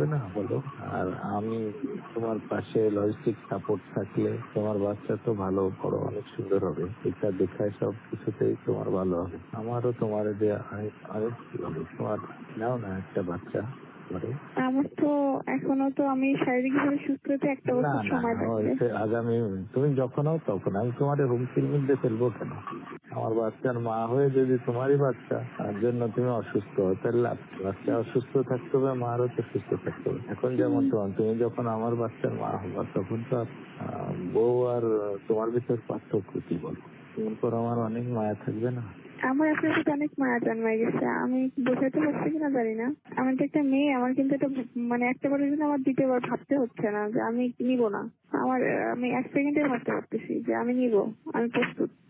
হবে না বলো। আর আমি তোমার পাশে লজিস্টিক সাপোর্ট থাকলে তোমার বাচ্চা তো ভালো বড় অনেক সুন্দর হবে। এটা দেখায় সব কিছুতেই তোমার ভালো হবে। আমারও তোমার অনেক কি হবে তোমার নাও না একটা বাচ্চা করে আমার তো এখনও তো আমি শারীরিক ভাবে সুস্থ হতে একটা বছর সময় লাগবে। আগামী তুমি যখন হও তখন। আমি তোমার রুম ফিল মধ্যে ফেলব কেন? আমার বাচ্চার মা হয়ে যদি তোমারই বাচ্চা তার জন্য তুমি অসুস্থ তাহলে? বাচ্চা অসুস্থ থাকতে হবে মারও তো সুস্থ থাকতে হবে। এখন যেমন তোমার তুমি যখন আমার বাচ্চার মা হবা তখন তো বউ আর তোমার ভিতর পার্থক্য কি বল? তোমার পর আমার অনেক মায়া থাকবে না? আমার আপনার সাথে অনেক মায়া জন্মাই গেছে। আমি বোঝাতে পারছি কিনা জানি না। আমি তো একটা মেয়ে আমার কিন্তু এটা মানে একটা বারের জন্য আমার দ্বিতীয়বার ভাবতে হচ্ছে না যে আমি নিব না। আমার আমি এক সেকেন্ডে ভাবতে পারতেছি যে আমি নিব আমি প্রস্তুত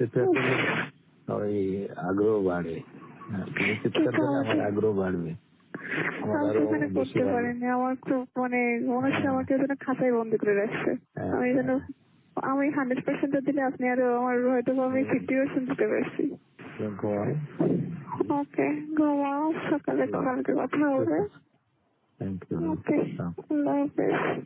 আসলে ওই আগ্রহ বাড়ে। হ্যাঁ, আমার আগ্রহ বাড়বে। করতে। আমার মানে মনে হচ্ছে আমাকে যেন খাঁচায় বন্দি করে রাখছে। হ্যাঁ, আমি যেন আমি হান্ড্রেড পার্সেন্ট দিলে আপনি আরও আমার হয়তো আমি ফিফটি পার্সেন্ট দিতে পারছি। ওকে ঘুমাও। সকালে কালকে কথা হবে। ওকে আল্লাহ হাফেজ।